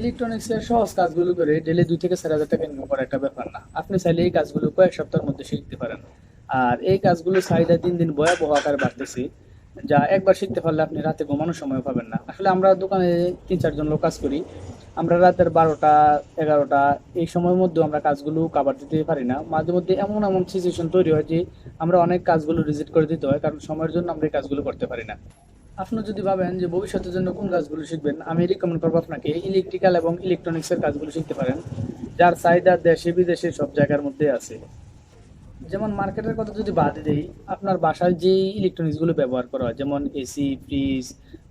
ইলেকট্রনিক্সের সহজ কাজগুলো করে ডেলি দুই থেকে চার হাজার টাকা ইনকাম করা একটা ব্যাপার না। আপনি চাইলে এই কাজগুলো কয়েক সপ্তাহের মধ্যে শিখতে পারেন। আর এই কাজগুলো চাহিদা দিন দিন ভয়াবহ আকারে বাড়তেছে, যা একবার শিখতে পারলে আপনি রাতে ঘুমানোর সময় পাবেন না। আসলে আমরা দোকানে তিন চারজন লোক কাজ করি। আমরা রাতের বারোটা, এগারোটা, এই সময়ের মধ্যে আমরা কাজগুলো কাবার দিতে পারি না। মাঝে মধ্যে এমন এমন সিচুয়েশন তৈরি হয় যে আমরা অনেক কাজগুলো রিজিট করে দিতে হয়, কারণ সময়ের জন্য আমরা এই কাজগুলো করতে পারি না। আপনি যদি ভাবেন যে ভবিষ্যতের জন্য কোন কাজগুলো শিখবেন, আমি রিকমেন্ড করব আপনাকে ইলেকট্রিক্যাল এবং ইলেকট্রনিক্সের কাজগুলো শিখতে পারেন, যার চাহিদা দেশে, বিদেশে সব জায়গার মধ্যে আছে। যেমন মার্কেটের কথা যদি বাদ দেই, আপনার বাসায় যে ইলেকট্রনিক্সগুলো ব্যবহার করা হয়, যেমন AC fridge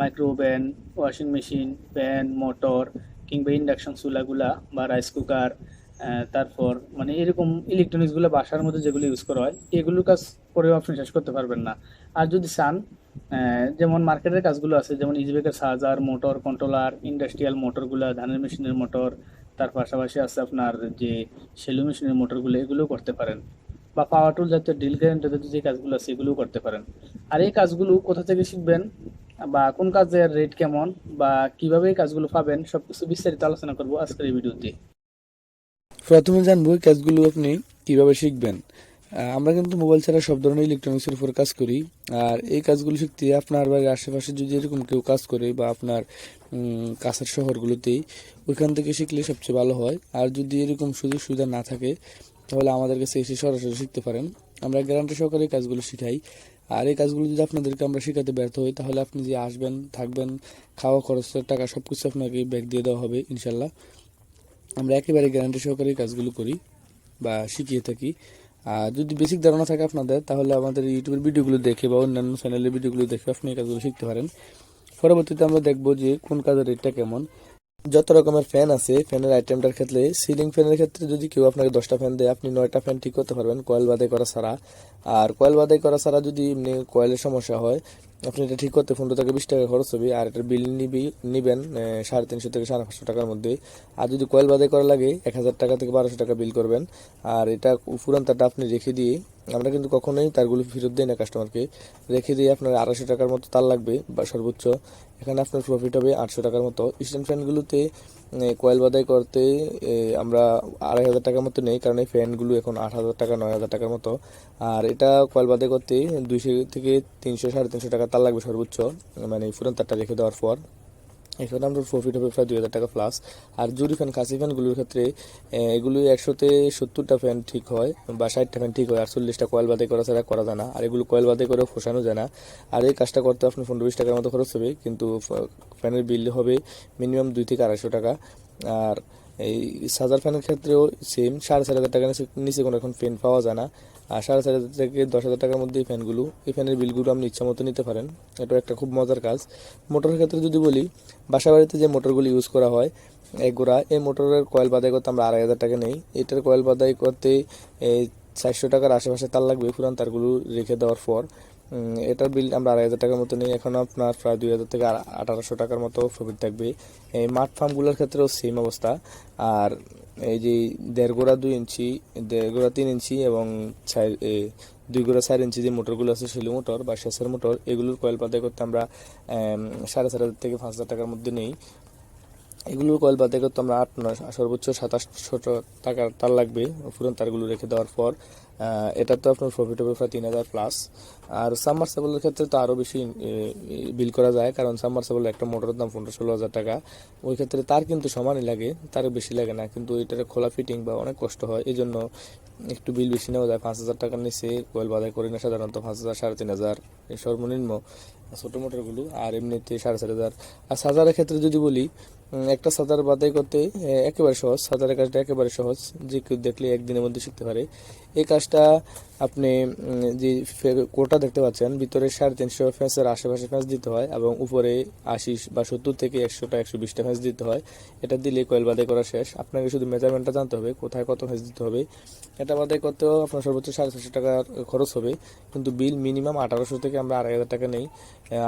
micro oven washing machine fan motor কিংবা ইন্ডাকশন চুলাগুলা বা রাইস কুকার তারপর মানে এরকম ইলেকট্রনিক্সগুলো বাসার মধ্যে যেগুলো ইউজ করা হয়, এগুলোর কাজ করে আপনি শেষ করতে পারবেন না। আর যদি চান যেমন মার্কেটের কাজগুলো আছে, যেমন ইজবেকের চার্জার মোটর কন্ট্রোলার ইন্ডাস্ট্রিয়াল মোটরগুলো ধানের মেশিনের মোটর তার পাশাপাশি আছে আপনার যে সেলু মেশিনের মোটরগুলো এগুলো করতে পারেন। বা পাওয়ার টুল জাতীয় ডিল গ্যারেন্টি জাতীয় যে কাজগুলো আছে, এগুলোও করতে পারেন। আর এই কাজগুলো কোথা থেকে শিখবেন? বা কোন কাজের রেট কেমন? বা কীভাবে এই কাজগুলো পাবেন? সবকিছু বিস্তারিত আলোচনা করব আজকের এই ভিডিওতে। প্রথমে জানব কাজগুলো আপনি কীভাবে শিখবেন। আমরা কিন্তু মোবাইল ছাড়া সব ধরনের ইলেকট্রনিক্সের উপর কাজ করি। আর এই কাজগুলো শিখতে আপনার বাড়ির আশেপাশে যদি এরকম কেউ কাজ করে বা আপনার কাছের শহরগুলোতেই, ওইখান থেকে শিখলে সবচেয়ে ভালো হয়। আর যদি এরকম সুযোগ সুবিধা না থাকে, তাহলে আমাদের কাছে এসে সরাসরি শিখতে পারেন। আমরা গ্যারান্টি সহকারে কাজগুলো শিখাই। আর এই কাজগুলো যদি আপনাদেরকে আমরা শেখাতে ব্যর্থ হই, তাহলে আপনি যে আসবেন, থাকবেন, খাওয়া খরচের টাকা সব কিছু আপনাকে ব্যাগ দিয়ে দেওয়া হবে, ইনশাল্লাহ। আমরা একেবারে গ্যারান্টি সহকারে কাজগুলো করি বা শিখিয়ে থাকি। যদি বেসিক ধারণা থাকে আপনাদের, তাহলে আমাদের ইউটিউবের ভিডিওগুলো দেখে বা অন্যান্য চ্যানেলের ভিডিওগুলো দেখে আপনি এই কাজগুলো শিখতে পারেন। পরবর্তীতে আমরা দেখব যে কোন কাজের রেটটা কেমন। যত রকমের ফ্যান আছে ফ্যানের আইটেমটার ক্ষেত্রে সিলিং ফ্যানের ক্ষেত্রে যদি কেউ আপনাকে দশটা ফ্যান দেয়, আপনি নয়টা ফ্যান ঠিক করতে পারবেন কয়েল বাদাই করা ছাড়া। আর কয়েল বাদাই করা ছাড়া যদি এমনি কয়েলের সমস্যা হয়, আপনি এটা ঠিক করতে পনেরো থেকে বিশ টাকা খরচ হবে, আর এটার বিল নিবি, নিবেন সাড়ে তিনশো থেকে সাড়ে পাঁচশো টাকার মধ্যে। আর যদি কয়েল বাদাই করা লাগে, এক হাজার টাকা থেকে বারোশো টাকা বিল করবেন। আর এটা ফুরান্তাটা আপনি রেখে দিয়ে আমরা কিন্তু কখনোই তারগুলো ফেরত দিই না কাস্টমারকে রেখে দিয়ে আপনার আড়াইশো টাকার মতো তার লাগবে, বা সর্বোচ্চ। এখানে আপনার প্রফিট হবে আটশো টাকার মতো। স্ট্যান্ড ফ্যানগুলোতে কয়েল বাদাই করতে আমরা আড়াই হাজার টাকার মতো নেই, কারণ এই ফ্যানগুলো এখন আট হাজার টাকা, নয় হাজার টাকার মতো। আর এটা কয়েল বাদাই করতে দুইশো থেকে তিনশো, সাড়ে তিনশো টাকা তার লাগবে সর্বোচ্চ মানে ফুরান তারটা রেখে দেওয়ার পর। এখানে আমরা প্রফিট হবে প্রায় দুই হাজার টাকা প্লাস আর জুরি ফ্যান কাশি ফ্যানগুলোর ক্ষেত্রে এগুলো একশোতে সত্তরটা ফ্যান ঠিক হয় বা ষাটটা ফ্যান ঠিক হয় আর চল্লিশটা কয়েল বাদে করা ছাড়া করা যায় না। আর এগুলো কয়েল বাদে করে ফোসানো যায় না। আর এই কাজটা করতে আপনার পনেরো বিশ টাকার মতো খরচ হবে, কিন্তু ফ্যানের বিল হবে মিনিমাম দুই থেকে আড়াইশো টাকা। আর এই সাজার ফ্যানের ক্ষেত্রেও সেম সাড়ে চার হাজার টাকার নিচে- কোনো এখন ফ্যান পাওয়া যায় না। আর সাড়ে চার হাজার থেকে দশ হাজার টাকার মধ্যে এই ফ্যানগুলো এই ফ্যানের বিলগুলো আপনি ইচ্ছা মতো নিতে পারেন। এটা একটা খুব মজার কাজ। মোটরের ক্ষেত্রে যদি বলি বাসা বাড়িতে যে মোটরগুলো ইউজ করা হয়, এক গোড়া, এই মোটরের কয়েল বাদাই করতে আমরা আড়াই হাজার টাকা নেই। এটার কয়েল বাদাই করতে চারশো টাকার আশেপাশে তার লাগবে, পুরান তারগুলো রেখে দেওয়ার পর। এটার বিল আমরা আড়াই হাজার টাকার মতো নিই। এখন আপনার প্রায় দুই হাজার থেকে আঠারোশো টাকার মতো প্রফিট থাকবে। এই মাঠ ফার্মগুলোর ক্ষেত্রেও সেম অবস্থা। আর এই যে দেড় গোড়া দুই ইঞ্চি, দেড় গোড়া তিন ইঞ্চি এবং দুই গোড়া চার ইঞ্চি যে মোটরগুলো আছে, শিলু মোটর বা শেষের মোটর, এগুলোর কয়েল পাতাই করতে আমরা সাড়ে চার হাজার থেকে পাঁচ হাজার টাকার মধ্যে নেই। এগুলোর কয়েল বাদে করতে আমরা আট, নয়, সর্বোচ্চ সাতাশশো টাকার তার লাগবে। পুরান তারগুলো রেখে দেওয়ার পর এটা তো আপনার প্রফিট হবে প্রায় তিন হাজার প্লাস আর সাবমার্সেবলের ক্ষেত্রে তো আরও বেশি বিল করা যায়, কারণ সাবমার্সেবল একটা মোটরের দাম পনেরো ষোলো হাজার টাকা। ওই ক্ষেত্রে তার কিন্তু সমানই লাগে তার বেশি লাগে না, কিন্তু এটার খোলা ফিটিং বা অনেক কষ্ট হয়। এই জন্য একটু বিল বেশি নেওয়া যায়, পাঁচ হাজার টাকার নিচে কোয়েল বাদাই করি না সাধারণত পাঁচ হাজার, সাড়ে তিন হাজার সর্বনিম্ন ছোটো মোটরগুলো, আর এমনিতে সাড়ে চার হাজার। আর সাজারের ক্ষেত্রে যদি বলি একটা সাজার বাদাই করতে একেবারে সহজ, সাজারের কাজটা একেবারে সহজ, যে কেউ দেখলে একদিনের মধ্যে শিখতে পারে। এই কাজটা আপনি যে কোটা দেখতে পাচ্ছেন, ভিতরে সাড়ে তিনশো ফ্যাঁসের আশেপাশে ফ্যাঁস দিতে হয় এবং উপরে আশি বা সত্তর থেকে একশোটা, একশো বিশটা ফ্যাঁস দিতে হয়। এটা দিলে কয়েল বাদাই করা শেষ। আপনাকে শুধু মেজারমেন্টটা জানতে হবে, কোথায় কত ফ্যাঁস দিতে হবে। এটা বাদাই করতেও আপনার সর্বোচ্চ সাড়ে ছশো টাকার খরচ হবে। কিন্তু বিল মিনিমাম আঠারোশো থেকে আমরা আড়াই হাজার টাকা নেই।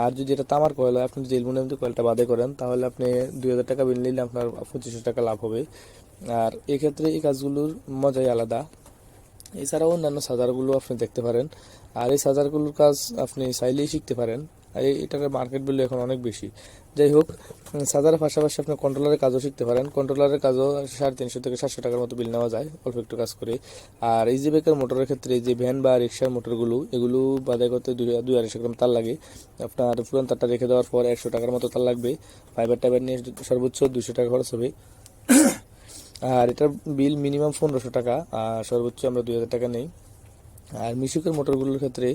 আর যদি এটা তামার কয়েল হয়, আপনি যদি অ্যালুমিনিয়াম দিয়ে কয়েলটা বাদে করেন, তাহলে আপনি দুই হাজার টাকা বিল নিলে আপনার পঁচিশশো টাকা লাভ হবে। আর এক্ষেত্রে এই কাজগুলোর মজাই আলাদা। এছাড়াও অন্যান্য সাজারগুলো আপনি দেখতে পারেন। আর এই সাজারগুলোর কাজ আপনি চাইলেই শিখতে পারেন। এই- এটার মার্কেট ভ্যালু এখন অনেক বেশি। যাই হোক সাজারের পাশাপাশি আপনি কন্ট্রোলারের কাজও শিখতে পারেন। কন্ট্রোলারের কাজও সাড়ে তিনশো থেকে সাতশো টাকার মতো বিল নেওয়া যায়, অল্প একটু কাজ করে। আর ইজি বেকার মোটরের ক্ষেত্রে যে ভ্যান বা রিক্সার মোটরগুলো এগুলো বাদাই করতে দুই দুই আড়াইশো গ্রাম তার লাগে। আপনার পুরান তারটা রেখে দেওয়ার পর একশো টাকার মতো তার লাগবে। ফাইবার টাইবার নিয়ে সর্বোচ্চ দুশো টাকা খরচ হবে। আর এটার বিল মিনিমাম পনেরোশো টাকা, আর সর্বোচ্চ আমরা দুই হাজার টাকা নেই। আর মিশুকের মোটরগুলোর ক্ষেত্রে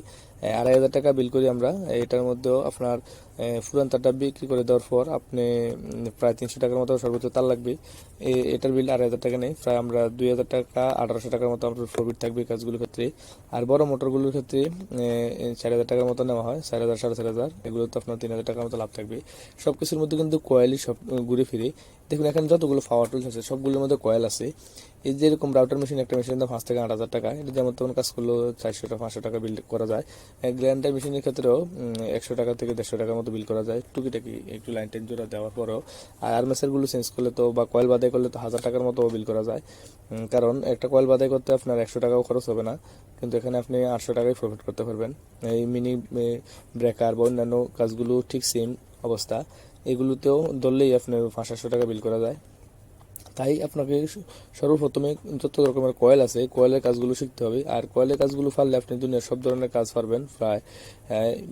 আড়াই হাজার টাকা বিল করি আমরা। এটার মধ্যেও আপনার ফুরান তারটা বিক্রি করে দেওয়ার পর আপনি প্রায় তিনশো টাকার মতো সর্বোচ্চ তার লাগবে। এটার বিল আড়াই হাজার টাকা নেই, প্রায় আমরা দুই হাজার টাকা, আঠারোশো টাকার মতো আপনার প্রফিট থাকবে কাজগুলোর ক্ষেত্রে। আর বড় মোটরগুলোর ক্ষেত্রে চার হাজার টাকার মতো নেওয়া হয়, চার হাজার, সাড়ে চার হাজার, এগুলো তো আপনার তিন হাজার টাকার মতো লাভ থাকবে। সব কিছুর মধ্যে কিন্তু কয়েলই সব ঘুরে ফিরে। দেখুন, এখানে যতগুলো পাওয়ার টুলস আছে, সবগুলোর মধ্যে কয়েল আছে। এই যে এরকম রাউটার মেশিন একটা মেশিনের দাম পাঁচ থেকে আট হাজার টাকা, এটা যেমন তেমন কাজ করলেও চারশো টাকা পাঁচশো টাকা বিল করা যায়। গ্র্যান্ডার মেশিনের ক্ষেত্রেও একশো টাকা থেকে দেড়শো টাকার মতো বিল করা যায়, টুকিটাকি একটু লাইন টেন জোড়া দেওয়ার পরেও। আর আর্মেসারগুলো চেঞ্জ করলে তো, বা কয়েল বাদাই করলে তো হাজার টাকার মতো বিল করা যায়। কারণ একটা কয়েল বাদাই করতে আপনার একশো টাকাও খরচ হবে না, কিন্তু এখানে আপনি আটশো টাকাই প্রফিট করতে পারবেন। এই মিনি ব্রেকার বা অন্যান্য কাজগুলো ঠিক সেম অবস্থা। এগুলোতেও ধরলেই আপনার পাঁচ সাতশো টাকা বিল করা যায়। তাই আপনাকে সর্বপ্রথমে যত রকমের কয়েল আছে কয়েলের কাজগুলো শিখতে হবে। আর কয়েলের কাজগুলো পারলে আপনি দুনিয়ার সব ধরনের কাজ পারবেন প্রায়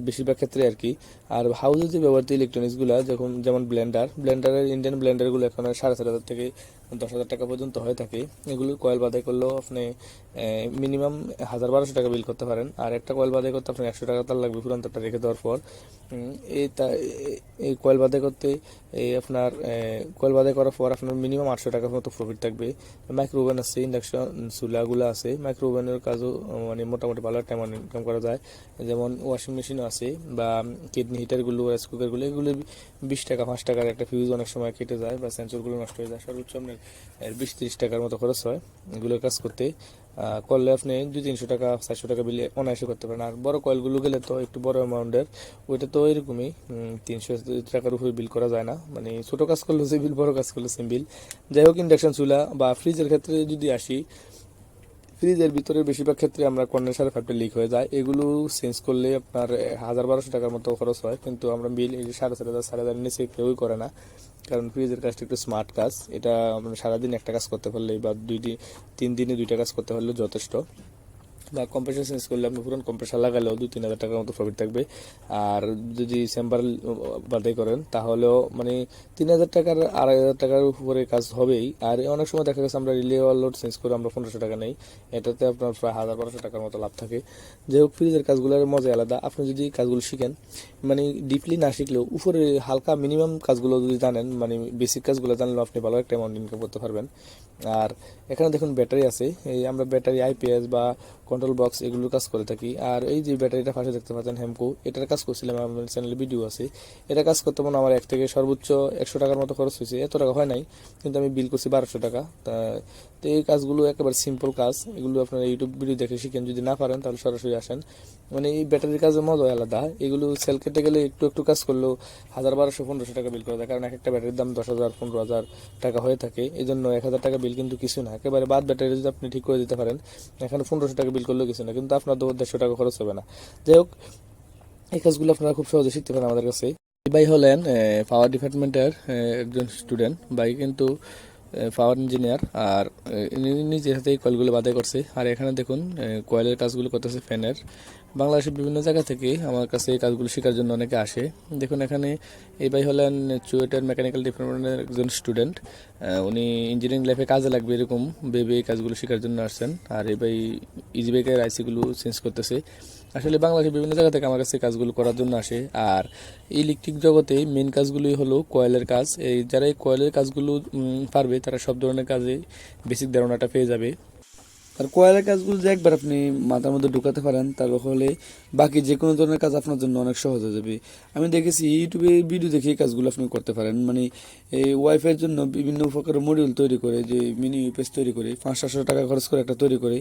বেশিরভাগ ক্ষেত্রে আর কি। আর হাউসে যে ব্যবহৃত ইলেকট্রনিক্সগুলো যখন, যেমন ব্লেন্ডার ব্লেন্ডারের ইন্ডিয়ান ব্লেন্ডারগুলো এখন সাড়ে চার হাজার থেকে দশ হাজার টাকা পর্যন্ত হয়ে থাকে। এগুলো কয়েল বাদাই করলেও আপনি মিনিমাম হাজার বারোশো টাকা বিল করতে পারেন। আর একটা কয়েল বাদাই করতে আপনার একশো টাকা তার লাগবে পুরান তারটা রেখে দেওয়ার পর। এই কয়েল বাদাই করতে, এই আপনার কয়েল বাদাই করার পর আপনার মিনিমাম আটশো টাকার মতো প্রফিট থাকবে। মাইক্রো ওভেন আছে ইন্ডাকশন চুলাগুলো আছে। মাইক্রো ওভেনের কাজও মানে মোটামুটি ভালো টাইম ইনকাম করা যায়। যেমন ওয়াশিং মেশিনও আছে বা কিডনি হিটারগুলো রাইস কুকারগুলো এগুলো বিশ টাকা, পাঁচ টাকার একটা ফিউজ অনেক সময় কেটে যায় বা সেন্সরগুলো নষ্ট হয়ে যায়। সর্বোচ্চ আপনার বিশ তিরিশ টাকার মতো খরচ হয় এগুলো কাজ করতে। করলে আপনি দুই তিনশো টাকা, চারশো টাকা বিলে অনায়াসে করতে পারেন। আর বড় কয়েলগুলো গেলে তো একটু বড় অ্যামাউন্টের, ওইটা তো এরকমই তিনশো টাকার উপরে বিল করা যায় না। মানে ছোটো কাজ করলে সে বিল, বড় কাজ করলে সেম বিল। যাই হোক, ইন্ডাকশন চুলা বা ফ্রিজের ক্ষেত্রে যদি আসি ফ্রিজের ভিতরে বেশিরভাগ ক্ষেত্রে আমরা কন্ডেন্সার ফাইভটা লিক হয়ে যায়। এগুলো চেঞ্জ করলে আপনার হাজার বারোশো টাকার মতো খরচ হয়। কিন্তু আমরা বিল সাড়ে চার হাজার, সাড়ে হাজার নিচে কেউই করে না। কারণ ফ্রিজের কাজটা একটু স্মার্ট কাজ। এটা আমরা সারাদিন একটা কাজ করতে পারলে বা দুই দিন, তিন দিনে দুইটা কাজ করতে পারলে যথেষ্ট। বা কম্প্রেসার চেঞ্জ করলে আপনি পুরনো কম্প্রেসার লাগালেও দু তিন হাজার টাকার মতো প্রফিট থাকবে। আর যদি চেম্বার বাদাই করেন, তাহলেও মানে তিন হাজার টাকার, আড়াই হাজার টাকার উপরে কাজ হবেই। আর অনেক সময় দেখা গেছে আমরা রিলে লোড চেঞ্জ করে আমরা পনেরোশো টাকা নেই। এটাতে আপনার প্রায় হাজার বারোশো টাকার মতো লাভ থাকে। যাই হোক ফ্রিজের কাজগুলোর মজা আলাদা। আপনি যদি কাজগুলো শিখেন মানে ডিপলি না শিখলেও উপরে হালকা মিনিমাম কাজগুলো যদি জানেন মানে বেসিক কাজগুলো জানলেও আপনি ভালো একটা অ্যামাউন্ট ইনকাম করতে পারবেন। আর এখানে দেখুন ব্যাটারি আছে। এই আমরা ব্যাটারি আইপিএস বা কন্ট্রোল বক্স এগুলোর কাজ করে থাকি। আর এই যে ব্যাটারিটা পাশে দেখতে পাচ্ছেন হেমকো এটার কাজ করছিলাম আমার চ্যানেলে ভিডিও আছে। এটা কাজ করতে মনে আমার এক থেকে সর্বোচ্চ একশো টাকার মতো খরচ হয়েছে। এত টাকা হয় নাই, কিন্তু আমি বিল করছি বারোশো টাকা। তা, তো এই কাজগুলো একেবারে সিম্পল কাজ। এগুলো আপনারা ইউটিউব ভিডিও দেখে শিখেন। যদি না পারেন, তাহলে সরাসরি আসেন। মানে এই ব্যাটারির কাজের মজা আলাদা। এগুলো সেল কেটে গেলে একটু একটু কাজ করলেও হাজার বারোশো, পনেরোশো টাকা বিল করা যায়। কারণ এক একটা ব্যাটারির দাম দশ হাজার, পনেরো হাজার টাকা হয়ে থাকে। এই জন্য এক হাজার টাকা বিল কিন্তু কিছু না। একেবারে বাদ ব্যাটারি যদি আপনি ঠিক করে দিতে পারেন, এখানে পনেরোশো টাকা বিল করলেও কিছু না, কিন্তু আপনার দেড়শো টাকা খরচ হবে না। যাই হোক, এই কাজগুলো আপনারা খুব সহজে শিখতে পারেন আমাদের কাছে। ভাই হলেন পাওয়ার ডিপার্টমেন্টের একজন স্টুডেন্ট ভাই কিন্তু পাওয়ার ইঞ্জিনিয়ার আর নিজের হাতে কয়েলগুলো বাদাই করছে। আর এখানে দেখুন কয়েলের কাজগুলো করতেছে ফ্যানের বাংলাদেশের বিভিন্ন জায়গা থেকে আমার কাছে এই কাজগুলো শেখার জন্য অনেকে আসে। দেখুন, এখানে এই ভাই হলেন চুয়েটার মেকানিক্যাল ডিপার্টমেন্টের একজন স্টুডেন্ট উনি ইঞ্জিনিয়ারিং লাইফে কাজে লাগবে এরকম ভেবে এই কাজগুলো শেখার জন্য আসছেন। আর এই ভাই ইজি বাইকের আইসিগুলো চেঞ্জ করতেছে। আসলে বাংলাদেশের বিভিন্ন জায়গা থেকে আমার কাছে কাজগুলো করার জন্য আসে। আর ইলেকট্রিক জগতে মেন কাজগুলোই হলো কয়েলের কাজ। এই যারা এই কয়েলের কাজগুলো পারবে তারা সব ধরনের কাজে বেসিক ধারণাটা পেয়ে যাবে। আর কয়েলের কাজগুলো যে একবার আপনি মাথার মধ্যে ঢুকাতে পারেন তার ফলে বাকি যে কোনো ধরনের কাজ আপনার জন্য অনেক সহজ হয়ে যাবে। আমি দেখেছি ইউটিউবে ভিডিও দেখে কাজগুলো আপনি করতে পারেন। মানে এই ওয়াইফাইয়ের জন্য বিভিন্ন প্রকারের মডিউল তৈরি করে, যে মিনি ইউপিএস তৈরি করে পাঁচ সাতশো টাকা খরচ করে একটা তৈরি করে,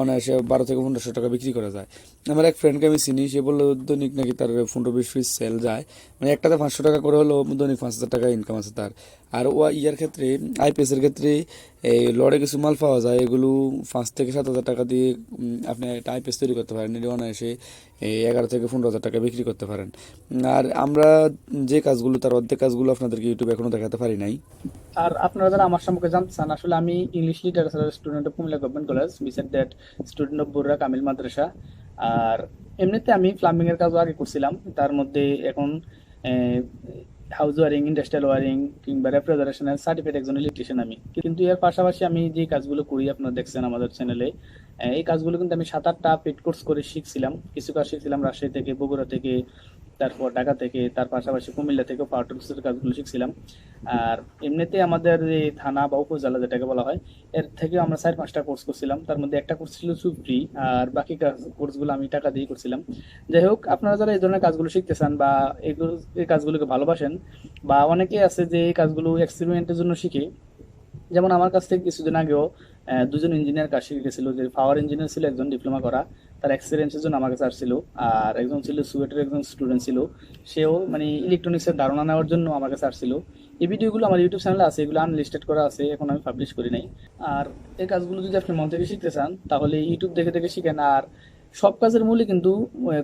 অনায়াসে বারো থেকে পনেরোশো টাকা বিক্রি করা যায়। আমার এক ফ্রেন্ডকে আমি চিনি, সে বলল, দৈনিক নাকি তার পনেরো বিশ পিস সেল যায়। মানে একটাতে পাঁচশো টাকা করে হলেও দৈনিক পাঁচ হাজার টাকা ইনকাম আছে তার। আর ওয়া ইয়ার ক্ষেত্রে আইপিএস এর ক্ষেত্রে এই লড়ে কিছু মাল পাওয়া যায়, এগুলো পাঁচ থেকে সাত হাজার টাকা দিয়ে আপনি একটা আইপিএস তৈরি করতে পারেন এটি অনায়াসে এগারো থেকে পনেরো হাজার টাকা বিক্রি করতে পারেন। আর আমরা যে কাজগুলো, তার অর্ধেক কাজগুলো আপনাদেরকে ইউটিউবে এখনও দেখাতে পারি নাই। আর আপনারা যারা আমার সম্পর্কে জানতে চান, আসলে আমি English literature student of Comilla government college besides that student of Burra Kamil Madrasa আর এমনিতে আমি প্লাম্বিং এর কাজও আগে করছিলাম, তার মধ্যে এখন হাউস ওয়ারিং ইন্ডাস্ট্রিয়াল ওয়ারিং কিংবা রেফ্রিজারেশনের সার্টিফিকেট একজন ইলেকট্রিশিয়ান আমি। কিন্তু এর পাশাপাশি আমি যে কাজগুলো করি, আপনারা দেখছেন আমাদের চ্যানেলে এই কাজগুলো কিন্তু আমি সাত আটটা পেট কোর্স করে শিখছিলাম। কিছু কাজ শিখছিলাম রাজশাহী থেকে, বগুড়া থেকে তারপর ঢাকা থেকে, তার পাশাপাশি কুমিল্লা থেকেও পাওয়ার টুলসের কাজগুলো শিখছিলাম। আর এমনিতে আমাদের যে থানা বা উপজেলা যেটাকে বলা হয়, এর থেকে আমরা চার পাঁচটা কোর্স করছিলাম। তার মধ্যে একটা কোর্স ছিল ফ্রি আর বাকি কোর্সগুলো আমি টাকা দিয়ে করছিলাম। যাই হোক, আপনারা যারা এই ধরনের কাজগুলো শিখতে চান বা এই কাজগুলোকে ভালোবাসেন, বা অনেকে আছে যে এই কাজগুলো এক্সপেরিমেন্টের জন্য শিখে যেমন আমার কাছ থেকে কিছুদিন আগেও দুজন ইঞ্জিনিয়ার কাজ শিখে গেছিল, যে পাওয়ার ইঞ্জিনিয়ার ছিল একজন ডিপ্লোমা করা, তার এক্সপিরিয়েন্সের জন্য আমার কাছে আসছিল, আর একজন ছিল সুয়েটের একজন স্টুডেন্ট ছিল, সেও মানে ইলেকট্রনিক্সের ধারণা নেওয়ার জন্য আমার কাছে আসছিল। এই ভিডিওগুলো আমার ইউটিউব চ্যানেলে আছে, এগুলো আনলিস্টেড করা আছে, এখন আমি পাবলিশ করি নাই। আর এই কাজগুলো যদি আপনি মন থেকে শিখতে চান, তাহলে ইউটিউব দেখে দেখে শিখেন, আর সব কাজের মূলে কিন্তু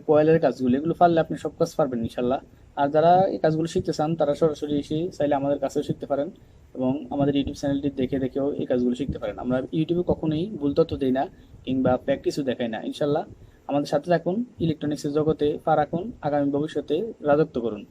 কয়েলের কাজগুলো, এগুলো পারলে আপনি সব কাজ পারবেন ইনশাল্লাহ আর যারা এই কাজগুলো শিখতে চান, তারা সরাসরি এসে চাইলে আমাদের কাছেও শিখতে পারেন। এবং আমাদের ইউটিউব চ্যানেলটি দেখে দেখেও এই কাজগুলো শিখতে পারেন। আমরা ইউটিউবে কখনোই ভুল তথ্য দিই না কিংবা প্র্যাকটিসও দেখাই না। ইনশাল্লাহ আমাদের সাথে থাকুন ইলেকট্রনিক্সের জগতে পা রাখুন, আগামী ভবিষ্যতে রাজত্ব করুন।